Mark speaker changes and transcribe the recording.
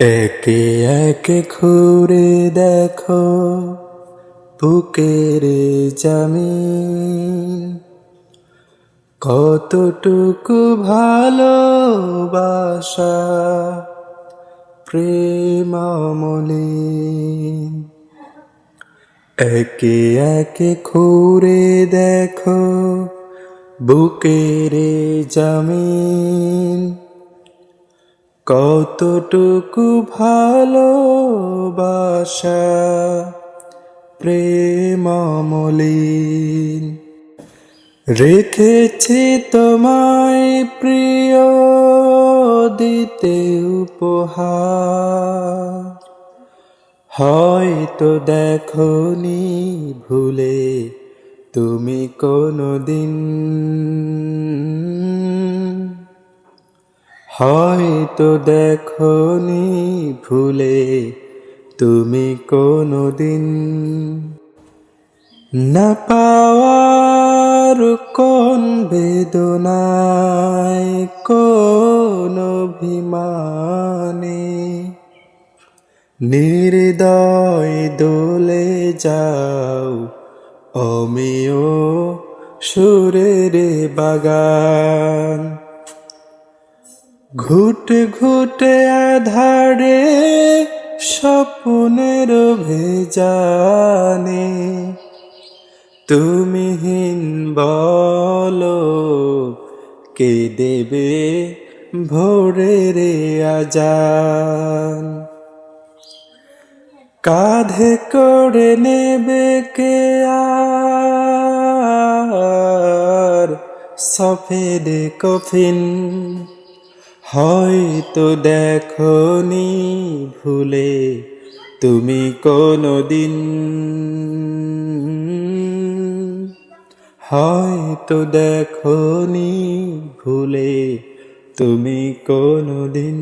Speaker 1: একে একে ঘুরে দেখো, বুকের জামিন। কতটুকু ভালোবাসা প্রেমামলিন একে একে ঘুরে দেখো, বুকের জামিন। কতটুকু ভালোবাসা প্রেমামলিন রেখেছি তোমায় প্রিয় দিতে উপহার। হয়তো দেখনি ভুলে তুমি কোনো দিন হয়তো দেখনি ভুলে তুমি কোনো দিন না পাওয়ার কোন বেদনায়, কোন অভিমানে। নির্দয় দোলে যাও অমিও সুরের বাগান। ঘুটে ঘুটে আধারে স্বপ্নের ভেজানে। তুমি হীন বলো, কে দেবে ভোরের আজান? কাঁধে করে নেবে কে আর? সফেদ কফিন হয়তো দেখনি ভুলে তুমি কোনো দিন হয়তো দেখনি ভুলে তুমি কোনো দিন